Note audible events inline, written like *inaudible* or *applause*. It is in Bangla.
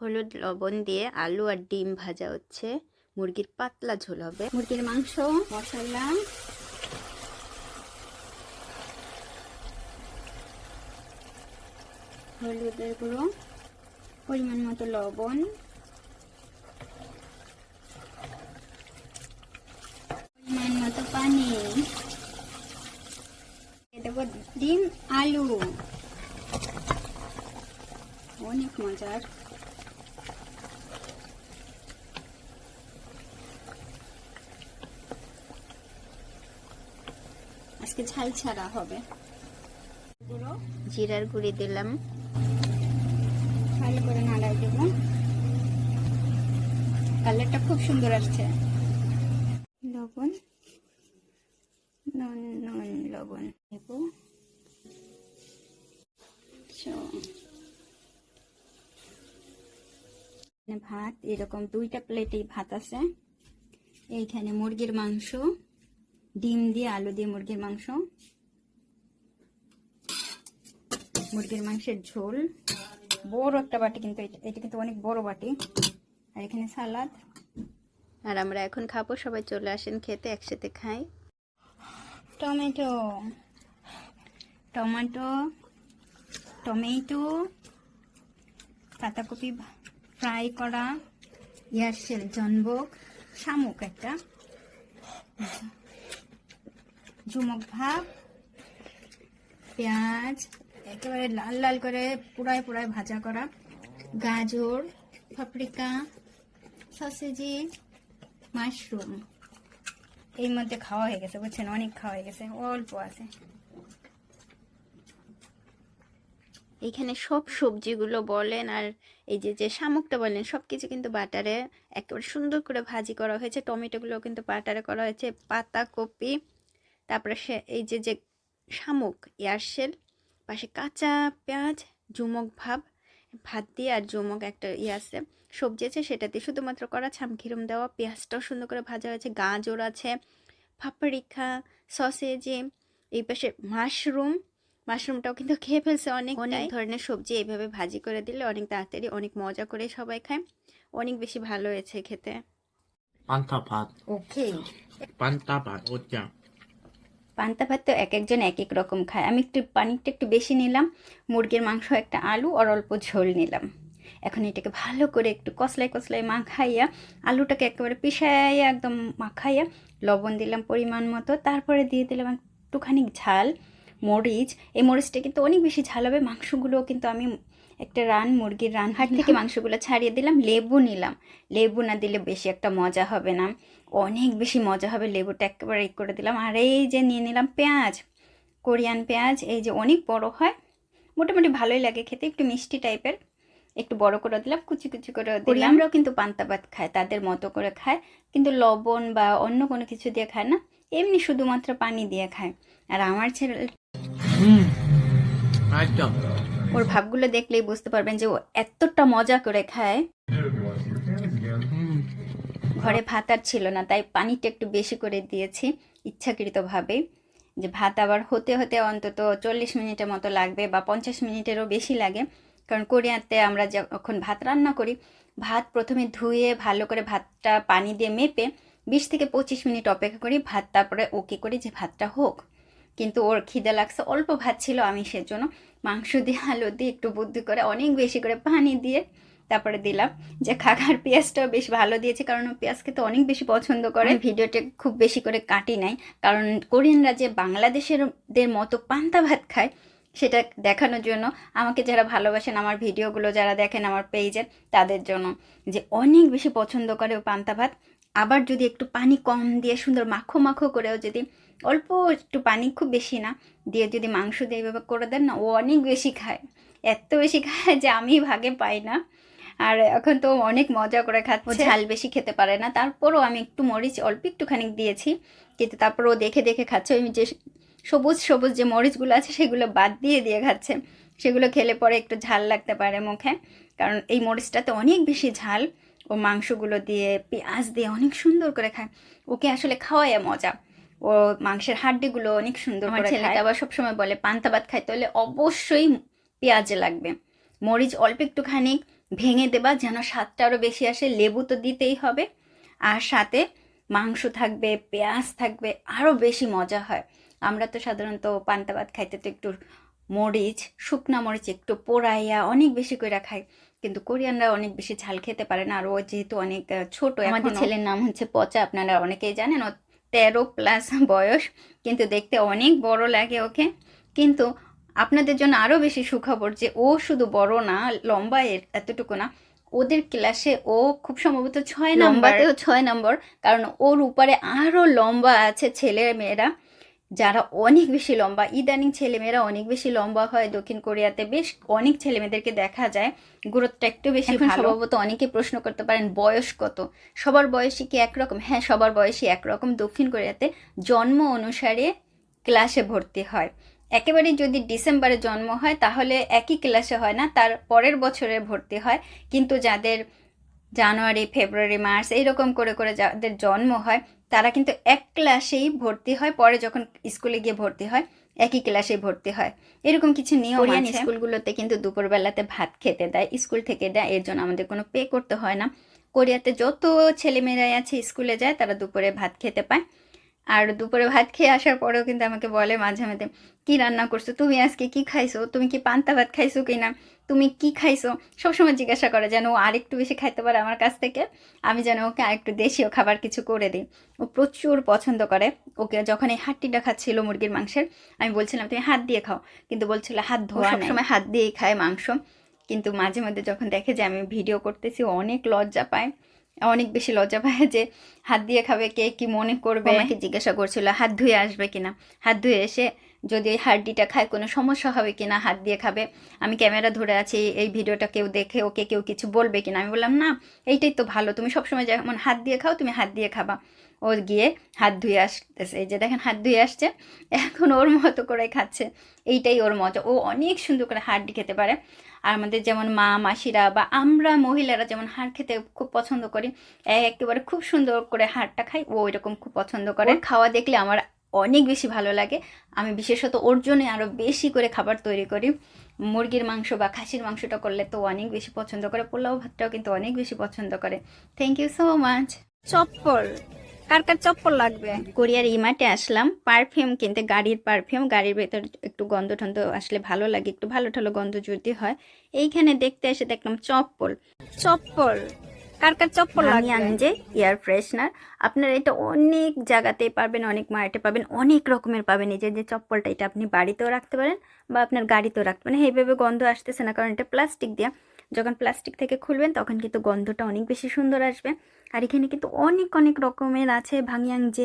হলুদ লবণ দিয়ে আলু আর ডিম ভাজা হচ্ছে। মুরগির পাতলা ঝোল হবে। মুরগির মাংস, মশলা। হলুদের গুঁড়ো, পরিমাণ মতো লবণ। পরিমাণ মতো পানি। দেবো ডিম, আলু। অনেক মজার। আজকে ঝাল ছাড়া হবে। গুঁড়ো। জিরার গুঁড়ি দিলাম। ভালো করে নাড়াই দেব। কালারটা খুব সুন্দর আসছে। লবণ। নুন নুন লবণ দেব। ভাত এরকম দুইটা প্লেটেই ভাত আছে। এইখানে মুরগির মাংস। ডিম দিয়ে আলু দিয়ে মুরগির মাংস। মুরগির মাংসের ঝোল। বড় একটা বাটি কিন্তু এটা কিন্তু অনেক বড় বাটি। আর এখানে সালাদ। আর আমরা এখন খাব সবাই চলে আসেন খেতে একসাথে খাই। টমেটো। টমেটো টমেটো পাতাকপি ফ্রাই করা ইয়ারশেল জনবক শামুক একটা। ঝুমক ভাব, পেঁয়াজ, একেবারে লাল লাল করে পুরাই পুরাই ভাজা করা, গাজর পাপরিকা সসেজি মাশরুম এই মধ্যে খাওয়া হয়ে গেছে, বুঝছেন? অনেক খাওয়া হয়ে গেছে, অল্প আছে। এখানে সব সবজিগুলো বলেন আর এই যে যে শামুকটা বলেন সব কিছু কিন্তু বাটারে একেবারে সুন্দর করে ভাজি করা হয়েছে। টমেটোগুলো কিন্তু বাটারে করা হয়েছে। পাতা কপি তারপরে সে এই যে যে শামুক এয়ারশেল পাশে কাঁচা পেঁয়াজ জুমক ভাব ভাত দিয়ে আর জুমক একটা ইয়ে আছে সবজি আছে সেটা দিয়ে শুধুমাত্র করা ছামখিরম দেওয়া পেঁয়াজটাও সুন্দর করে ভাজা হয়েছে গাজর আছে পাপরিকা সসেজে এই পাশে মাশরুম মাশরুমটাও কিন্তু খেয়ে ফেলছে অনেক অনেক ধরনের সবজি এইভাবে ভাজি করে দিলে অনেক তাড়াতাড়ি অনেক মজা করে সবাই খায় অনেক বেশি ভালো হয়েছে খেতে। পান্তা ভাত। ওকে পান্তা ভাত ওটা পান্তা ভাত তো এক একজন এক এক রকম খায়। আমি একটু পানিটা একটু বেশি নিলাম, মুরগির মাংস একটা আলু আর অল্প ঝোল নিলাম। এখন এটাকে ভালো করে একটু কসলাই কসলাই মাখাইয়া, আলুটাকে একেবারে পিষাইয়া একদম মাখাইয়া লবণ দিলাম পরিমাণ মতো। তারপরে দিয়ে দিলাম একটুখানি ঝাল, মরিচ। এই মরিচটা কিন্তু অনেক বেশি ঝাল হবে, মাংসগুলোও কিন্তু আমি একটা রান মুরগির রান হাট থেকে *laughs* মাংসগুলো ছাড়িয়ে দিলাম লেবু নিলাম। লেবু না দিলে বেশি একটা মজা হবে না। অনেক বেশি মজা হবে লেবুটা একেবারে করে দিলাম। আর এই যে নিয়ে নিলাম পেঁয়াজ কোরিয়ান পেঁয়াজ এই যে অনেক বড় হয়। মোটামুটি ভালোই লাগে খেতে একটু মিষ্টি টাইপের। একটু বড় করে দিলাম কুচি কুচি করে দিলাম। আমরাও কিন্তু পান্তা ভাত খায় তাদের মতো করে খায়। কিন্তু লবণ বা অন্য কোনো কিছু দিয়ে খায় না এমনি শুধুমাত্র পানি দিয়ে খায়। আর আমার ছেলে একদম। ওর ভাবগুলো দেখলেই বুঝতে পারবেন যে ও এতটা মজা করে খায়। ঘরে ভাত আর ছিল না, তাই পানিটা একটু বেশি করে দিয়েছি ইচ্ছাকৃতভাবে। যে ভাত আবার হতে হতে অন্তত চল্লিশ মিনিটের মতো লাগবে বা পঞ্চাশ মিনিটেরও বেশি লাগে। কারণ কোরিয়াতে আমরা যখন ভাত রান্না করি, ভাত প্রথমে ধুয়ে ভালো করে ভাতটা পানি দিয়ে মেপে বিশ থেকে পঁচিশ মিনিট অপেক্ষা করি, ভাত তারপরে ওকে করি যে ভাতটা হোক। কিন্তু ওর খিদে লাগছে, অল্প ভাত ছিল আমি সেজন্য মাংস দিয়ে, আলু দিয়ে একটু বুদ্ধি করে অনেক বেশি করে পানি দিয়ে তারপরে দিলাম। যে খাখার পেঁয়াজটাও বেশ ভালো দিয়েছে কারণ পেঁয়াজ খেতে অনেক বেশি পছন্দ করে। ভিডিওটা খুব বেশি করে কাটি নাই। কারণ কোরিয়ানরা যে বাংলাদেশের দের মতো পান্তা ভাত খায় সেটা দেখানোর জন্য। আমাকে যারা ভালোবাসেন আমার ভিডিওগুলো, যারা দেখেন আমার পেজের তাদের জন্য যে অনেক বেশি পছন্দ করে ও পান্তা ভাত। আবার যদি একটু পানি কম দিয়ে সুন্দর মাখো মাখো করেও যদি অল্প একটু পানি, খুব বেশি না, দিয়ে যদি মাংস দিয়ে এইভাবে করে দেন না, ও অনেক বেশি খায়। এত বেশি খায় যে আমি ভাগে পাই না। আর এখন তো অনেক মজা করে খাচ্ছে। ঝাল বেশি খেতে পারে না। তারপরও আমি একটু মরিচ অল্প একটুখানি দিয়েছি। কিন্তু তারপর ও দেখে দেখে খাচ্ছে। ওই যে সবুজ সবুজ যে মরিচগুলো আছে সেগুলো বাদ দিয়ে দিয়ে খাচ্ছে। সেগুলো খেলে পরে একটু ঝাল লাগতে পারে মুখে। কারণ এই মরিচটাতে অনেক বেশি ঝাল। ও মাংসগুলো দিয়ে পেঁয়াজ দিয়ে অনেক সুন্দর করে খায়। ওকে আসলে খাওয়াই মজা। ও মাংসের হাড্ডিগুলো অনেক সুন্দর করে ছেলেটা আবার সবসময় বলে পান্তা ভাত খাইতে হলে অবশ্যই পেঁয়াজ লাগবে। মরিচ অল্প একটুখানি ভেঙে দেবা যেন স্বাদটা আরও বেশি আসে। লেবু তো দিতেই হবে। আর সাথে মাংস থাকবে পেঁয়াজ থাকবে আরও বেশি মজা হয়। আমরা তো সাধারণত পান্তা ভাত খাইতে তো একটু মরিচ শুকনা মরিচ একটু পোড়াইয়া অনেক বেশি করে খাই। কিন্তু কোরিয়ানরা অনেক বেশি ঝাল খেতে পারে না। আর ও যেহেতু অনেক ছোট আমাদের ছেলের নাম হচ্ছে পচা। আপনারা অনেকেই জানেন ও তেরো প্লাস বয়স। কিন্তু দেখতে অনেক বড় লাগে ওকে। কিন্তু আপনাদের জন্য আরও বেশি সুখবর যে ও শুধু বড় না লম্বা এর- এতটুকু না। ওদের ক্লাসে ও খুব সম্ভবত ছয় নম্বরতেও ছয় নম্বর। কারণ ওর উপরে আরও লম্বা আছে ছেলে মেয়েরা যারা অনেক বেশি লম্বা ইদানিং ছেলেমেয়েরা অনেক বেশি লম্বা হয়। দক্ষিণ কোরিয়াতে বেশ অনেক ছেলেমেয়েদেরকে দেখা যায়। গুরুত্বটা একটু বেশি সম্ভবত অনেকে প্রশ্ন করতে পারেন বয়স কত? সবার বয়সই কি একরকম? হ্যাঁ সবার বয়সই একরকম। দক্ষিণ কোরিয়াতে জন্ম অনুসারে ক্লাসে ভর্তি হয়। একেবারে যদি ডিসেম্বরে জন্ম হয় তাহলে একই ক্লাসে হয় না তার পরের বছরে ভর্তি হয়। কিন্তু যাদের জানুয়ারি ফেব্রুয়ারি মার্চ এইরকম করে করে যাদের জন্ম হয় তারা কিন্তু এক ক্লাসেই ভর্তি হয় পরে যখন স্কুলে গিয়ে ভর্তি হয় একই ক্লাসে ভর্তি হয়। এরকম কিছু নিয়ম কোরিয়ান স্কুলগুলোতে কিন্তু দুপুরবেলাতে ভাত খেতে দেয় স্কুল থেকে দেয় এর জন্য আমাদের কোনো পে করতে হয় না। কোরিয়াতে যত ছেলেমেয়েরাই আছে স্কুলে যায় তারা দুপুরে ভাত খেতে পায়। আর দুপুরে ভাত খেয়ে আসার পরেও কিন্তু আমাকে বলে মাঝে মাঝে কি রান্না করছ? তুমি আজকে কি খাইছো? তুমি কি পান্তা ভাত খাইছো কিনা? তুমি কি খাইছো? সবসময় জিজ্ঞাসা করে যেন ও আরেকটু বেশি খাইতে পারে আমার কাছ থেকে। আমি যেন ওকে আরেকটু দেশীয় খাবার কিছু করে দিই। ও প্রচুর পছন্দ করে। ওকে যখন এই হাড্ডিটা খাচ্ছিল মুরগির মাংসের আমি বলছিলাম তুমি হাত দিয়ে খাও। কিন্তু বলছিল হাত ধোয়া সবসময় হাত দিয়েই খায় মাংস। কিন্তু মাঝে মধ্যে যখন দেখে যে আমি ভিডিও করতেছি ও অনেক লজ্জা পায়। অনেক বেশি লজ্জা পায় যে হাত দিয়ে খাবে, কে কি মনে করবে? আমাকে জিজ্ঞাসা করছিল, হাত ধুয়ে আসবে কিনা? হাত ধুয়ে এসে যদি এই হাড্ডিটা খায়, কোনো সমস্যা হবে কিনা? হাত দিয়ে খাবে? আমি ক্যামেরা ধরে আছি, এই ভিডিওটা কেউ দেখে ওকে কেউ কিছু বলবে কিনা? আমি বললাম, না, এইটাই তো ভালো। তুমি সবসময় যেমন হাত দিয়ে খাও, তুমি হাত দিয়ে খাবা। ও গিয়ে হাত ধুয়ে আসতেছে। এই যে দেখেন, হাত ধুয়ে আসছে। এখন ওর মতো করে খাচ্ছে। এইটাই ওর মজা। ও অনেক সুন্দর করে হাড্ডি খেতে পারে। আর আমাদের যেমন মা মাসিরা বা আমরা মহিলারা যেমন হাড় খেতে খুব পছন্দ করি একেবারে খুব সুন্দর করে হাড়টা খাই ও এরকম খুব পছন্দ করে। খাওয়া দেখলে আমার অনেক বেশি ভালো লাগে। আমি বিশেষত ওর জন্য আরও বেশি করে খাবার তৈরি করি। মুরগির মাংস বা খাসির মাংসটা করলে তো অনেক বেশি পছন্দ করে পোলাও ভাতটাও কিন্তু অনেক বেশি পছন্দ করে। থ্যাংক ইউ সো মাচ চপ্পল। কার কার চপ্পল লাগবে? কোরিয়ার ইমাটে আসলাম। পারফিউম কিনতে গাড়ির পারফিউম গাড়ির ভেতর একটু গন্ধ টন্ধ আসলে ভালো লাগে একটু ভালো ঠালো গন্ধ যদি হয়। এইখানে দেখতে এসে দেখলাম চপ্পল। চপ্পল? কার কার চপ্পল আমি আনজে এয়ার ফ্রেশনার। আপনারা এটা অনেক জায়গাতেই পাবেন অনেক মার্কেটে পাবেন অনেক রকমের পাবেন। এই যে যে চপ্পলটা এটা আপনি বাড়িতেও রাখতে পারেন বা আপনার গাড়িতেও রাখতে পারেন। এইভাবে গন্ধ আসতেছে না কারণ এটা প্লাস্টিক দিয়ে। যখন প্লাস্টিক থেকে খুলবেন, তখন কিন্তু গন্ধটা অনেক বেশি সুন্দর আসবে। আর এখানে কিন্তু অনেক অনেক রকমের আছে ভাঙিয়াং যে